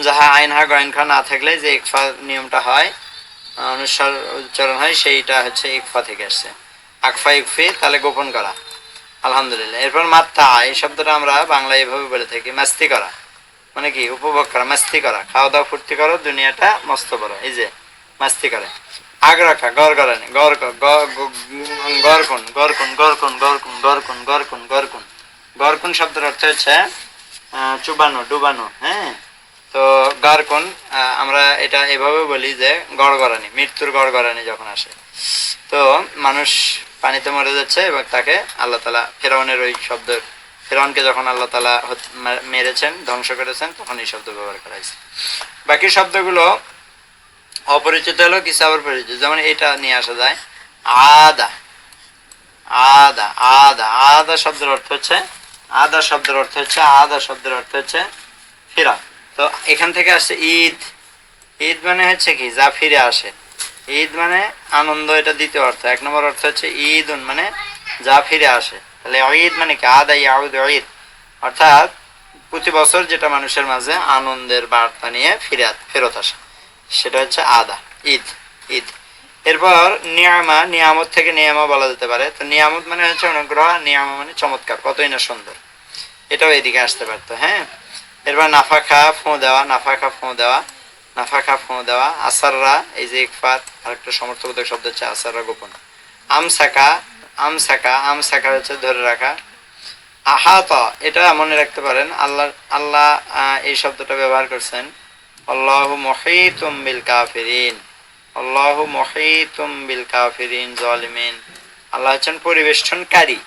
হামজাহা আইনহা গয়নখা না থাকলে যে ইকফা নিয়মটা হয় অনুস্বার উচ্চারণ হয়, সেইটা হচ্ছে ইকফা থেকে আসছে। আকফা ইকফি, তাহলে গোপন করা। আলহামদুলিল্লাহ। এরপর মাত্তা এই শব্দটা আমরা বাংলায় এভাবে বলে থাকি, মাস্তি করা। মানে কি? উপভোগ করা, মাস্তি করা। খাওয়া দাওয়া ফুর্তি করো, দুনিয়াটা মস্ত বড়। এই যে, মাস্তি করে। আগ রাখা, গড় গড়ানি গড় কোন গড় কোন গড় কোন গড় কোন গড় কোন গড় কোন গড় কোন গড় কোন শব্দের অর্থ হচ্ছে চুবানো, ডুবানো হ্যাঁ? তো গড় কোন আহ, আমরা এটা এভাবে বলি যে গড় গড়ানি মৃত্যুর গড় গড়ানি যখন আসে। তো মানুষ পানিতে মরে যাচ্ছে এবং তাকে আল্লাহ তালা ফেরাউনের ওই শব্দ ফেরাউনকে যখন আল্লাহ তালা মেরেছেন ধ্বংস করেছেন তখন এই শব্দ ব্যবহার করা হয়েছে। বাকি শব্দগুলো অপরিচিত হলো কিছু আবার পরিচিত। যেমন এটা নিয়ে আসা যায় আদা। আদা আদা। আদা শব্দের অর্থ হচ্ছে আদা শব্দের অর্থ হচ্ছে আদা শব্দের অর্থ হচ্ছে ফেরা তো এখান থেকে আসছে ঈদ। ঈদ মানে হচ্ছে কি? যা ফিরে আসে। ঈদ মানে আনন্দ, এটা দ্বিতীয় অর্থ। এক নম্বর অর্থ হচ্ছে ঈদ উন মানে যা ফিরে আসে। তাহলে ঈদ মানে কি? আদা ইয়াউদ ঈদ। অর্থাৎ প্রতি বছর যেটা মানুষের মাঝে আনন্দের বার্তা নিয়ে ফিরে ফেরত আসে। সেটা হচ্ছে আদা। ঈদ ঈদ। এরপর নিয়ামা, নিয়ামত থেকে নিয়ামা বলা যেতে পারে। তো নিয়ামত মানে হচ্ছে অনুগ্রহ নিয়ামা মানে চমৎকার, কতই না সুন্দর। এটাও এদিকে আসতে পারতো হ্যাঁ? এরপর নাফাখা ফোঁ দেওয়া নাফাখা ফোঁ দেওয়া নাফাখা ফোঁ দেওয়া, আসাররা, এই যে ইকফাত, আরেকটা সমর্থবোধক শব্দ হচ্ছে আসাররা গোপন। আমসাকা আমসাকা আমসাকা হচ্ছে ধরে রাখা। আহাতা, এটা মনে রাখতে পারেন আল্লাহ আল্লাহ এই শব্দটা ব্যবহার করছেন, আল্লাহ মহিতুম বিল কাফিরিন, আল্লাহ মহিতুম বিল কাফিরিন জলিমিন। আল্লাহ হচ্ছেন পরিবেষ্টনকারী,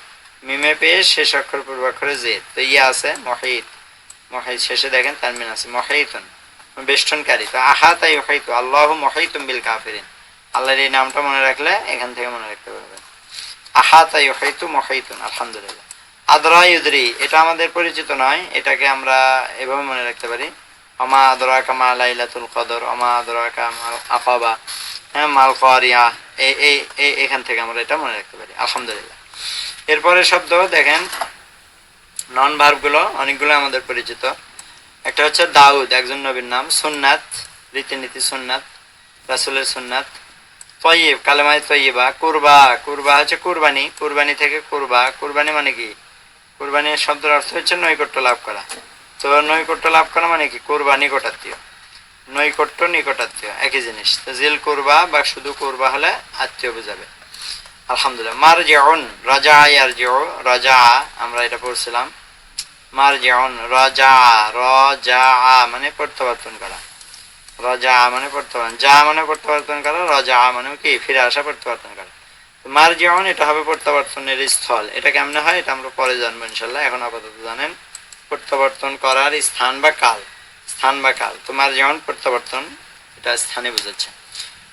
মিমে পেয়ে শেষ অক্ষর পূর্বাক্ষরে যে তো ইয়ে আছে, মহিত। মহিত শেষে দেখেন, তানমিন আছে মহিতুন বেষ্টনকারী। তো আহাতাই হয়তো আল্লাহ মহিতুম বিল কাফিরিন। আল্লাহর এই নামটা মনে রাখলে এখান থেকে মনে রাখতে পারবেন। আহাতাই হয়তো মহিতুন আলহামদুলিল্লাহ। আদরা ইউদরি, এটা আমাদের পরিচিত নয়, এটাকে আমরা এভাবে মনে রাখতে পারি। অমা আদরা কামা লাইলাতুল কদর, অমা আদরা কামাল আকাবা হ্যাঁ মাল কারিয়া এই এই এখান থেকে আমরা এটা মনে রাখতে পারি, আলহামদুলিল্লাহ। এরপরে শব্দ দেখেন নন ভার্বগুলো অনেকগুলো আমাদের পরিচিত। একটা হচ্ছে দাউদ, একজন নবীর নাম, সুন্নাত, রীতিনীতি সুন্নাত, রাসুলের সুন্নাত। তৈব কালেমায় তৈবা কুরবা কুরবা হচ্ছে কুরবানি কুরবানি থেকে কুরবা, কুরবানি মানে কি? কুরবানির শব্দের অর্থ হচ্ছে নৈকট্য লাভ করা। তো নৈকট্য লাভ করা মানে কি? কুরবা নিকটাত্মীয়। নৈকট্য নিকটাত্মীয়, একই জিনিস। তো জিল কুরবা বা শুধু কুরবা হলে আত্মীয় বোঝাবে। আলহামদুলিল্লাহ মার জিউন রাজা ইয়ার জিউ রাজা, আমরা এটা পড়ছিলাম। মার জিউন রাজা, রজা মানে প্রত্যাবর্তন করা। রজা মানে প্রত্যাবর্তন, যা মানে প্রত্যাবর্তন করা, রজা মানে কি, ফিরে আসা, প্রত্যাবর্তন করা। মার যেমন এটা হবে প্রত্যাবর্তনের স্থল। এটা কেমন হয়? এটা আমরা পরে জানব ইনশাল্লাহ এখন আপাতত জানেন, প্রত্যাবর্তন করার স্থান বা কাল। স্থান বা কাল। তোমার যেমন প্রত্যাবর্তন, এটা স্থানে বোঝাচ্ছে।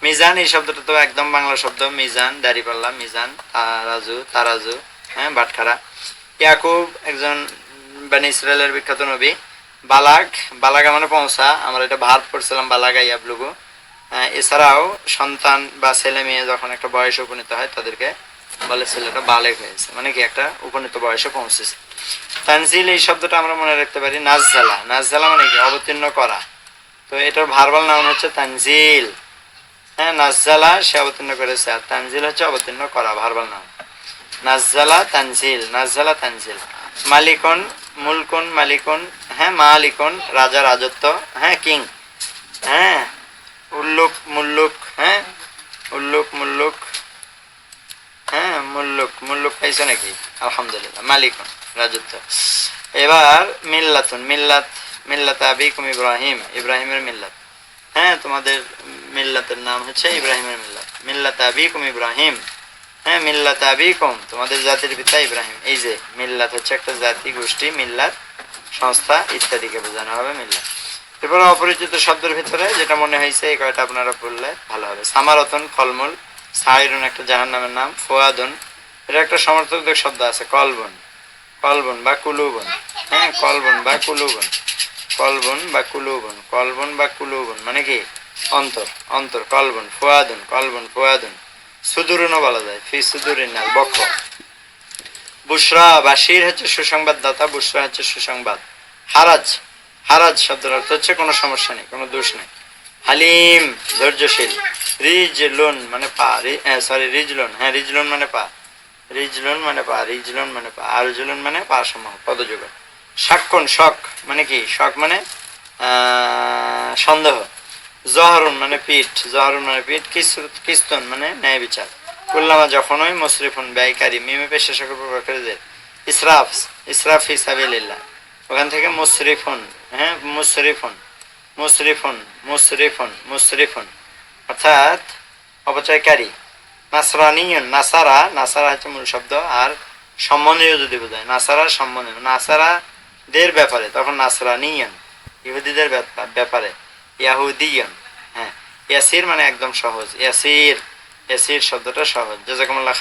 মিজান, এই শব্দটা তো একদম বাংলা শব্দ। মিজান, দাড়িপাল্লা, মিজান তারাজু তারাজু হ্যাঁ বাটখারা। ইয়াকুব একজন বানি ইসরায়েলের বিখ্যাত নবী। বালাক বালাগা মানে পৌঁছা। আমরা এটা ভাত পড়ছিলাম বালাগা ইয়াবলুগু এছাড়াও সন্তান বা ছেলে মেয়ে যখন একটা বয়সে উপনীত হয়, তাদেরকে বলে ছেলেটা বালেক হয়েছে। মানে কি, একটা উপনীত বয়সে পৌঁছেছে। তানজিল, এই শব্দটা আমরা মনে রাখতে পারি নাজজালা। নাজজালা মানে কি? অবতীর্ণ করা। তো এটার ভার্বাল নাম হচ্ছে তানজিল। হ্যাঁ নাজজালা সে অবতীর্ণ করেছে, আর তানজিল হচ্ছে অবতীর্ণ করা, ভার্বাল নাম নাজজালা তানজিল নাজজালা তানজিল। মালিকন, মুলকুন, মালিকুন হ্যাঁ মালিকুন, রাজা রাজত্ব হ্যাঁ কিং। হ্যাঁ উল্লুক, মুল্লুক হ্যাঁ উল্লুক, মুল্লুক হ্যাঁ মুল্লুক মুল্লুক পাইছো নাকি? আলহামদুলিল্লাহ, মালিকুন, রাজত্ব। এবার মিল্লাতুন, মিল্লাত মিল্লাত আবিকুম ইব্রাহিম, ইব্রাহিমের মিল্লাত। হ্যাঁ তোমাদের মিল্লাতের নাম হচ্ছে ইব্রাহিমের মিল্লাত। মিল্লাত আবিকুম ইব্রাহিম। হ্যাঁ মিল্লাত আবিকুম। তোমাদের জাতির পিতা ইব্রাহিম। এই যে, মিল্লাত হচ্ছে একটা জাতি, গোষ্ঠী, মিল্লাত, সংস্থা ইত্যাদিকে বোঝানো হবে মিল্লাত। এরপর অপরিচিত শব্দের ভিতরে যেটা মনে হয়েছে, এই কয়টা আপনারা পড়লে ভালো হবে। সামারতন ফলমূল সাইরুন একটা জাহান নামের নাম, ফোয়াদুন। এটা একটা সমর্থকদের শব্দ আছে, কলবন। কলবন বা কুলুবন। হ্যাঁ কলবন বা কুলুবন। কলবন বা কুলুবন। কলবন বা কুলুবন। মানে কি? অন্তর অন্তর, কলবন, ফোয়াদুন কলবন, ফোয়াদুন। সুদূরনও বলা যায়, ফি সুদূরিন বক্ষ। বুশরা বাশির হচ্ছে সুসংবাদদাতা, বুশরা হচ্ছে সুসংবাদ। হারাজ হারাজ শব্দের অর্থ হচ্ছে কোনো সমস্যা নেই, কোনো দোষ নেই। হালিম, ধৈর্যশীল। রিজ লোন মানে পা সরি রিজ লোন হ্যাঁ রিজ লোন মানে পা। রিজ লোন মানে পা রিজ লোন মানে পা, আর জুলুন মানে পা সমূহ পদযোগ সাক্ষণ শখ মানে কি? শখ মানে সন্দেহ। জহরুন মানে পিঠ, জহরুন মানে পিঠ কিস- কিস্তন মানে ন্যায় বিচার। কুল্লামা যখনই মুসরিফুন ব্যয়কারী, মিমে পেশা সকল প্রকারের ইসরাফ ইসরাফ হিসাবিল্লাহ ওখান থেকে মুসরিফুন হ্যাঁ মুসরিফুন মুসরিফুন মুসরিফুন মুসরিফুন অর্থাৎ অপচয়কারী, নাসরানিয়ন, নাসারা নাসারা হচ্ছে মূল শব্দ, আর সম্মানীয় যদি বোঝায়, নাসারা সম্মানীয় নাসারা দের ব্যাপারে, তখন নাসরানিয়ন, ইহুদিদের ব্যাপা- ব্যাপারে। ইয়াহুদিয়ন হ্যাঁ ইয়াসির মানে একদম সহজ ইয়াসির ইয়াসির শব্দটা সহজ জাজাকুমুল্লাহ।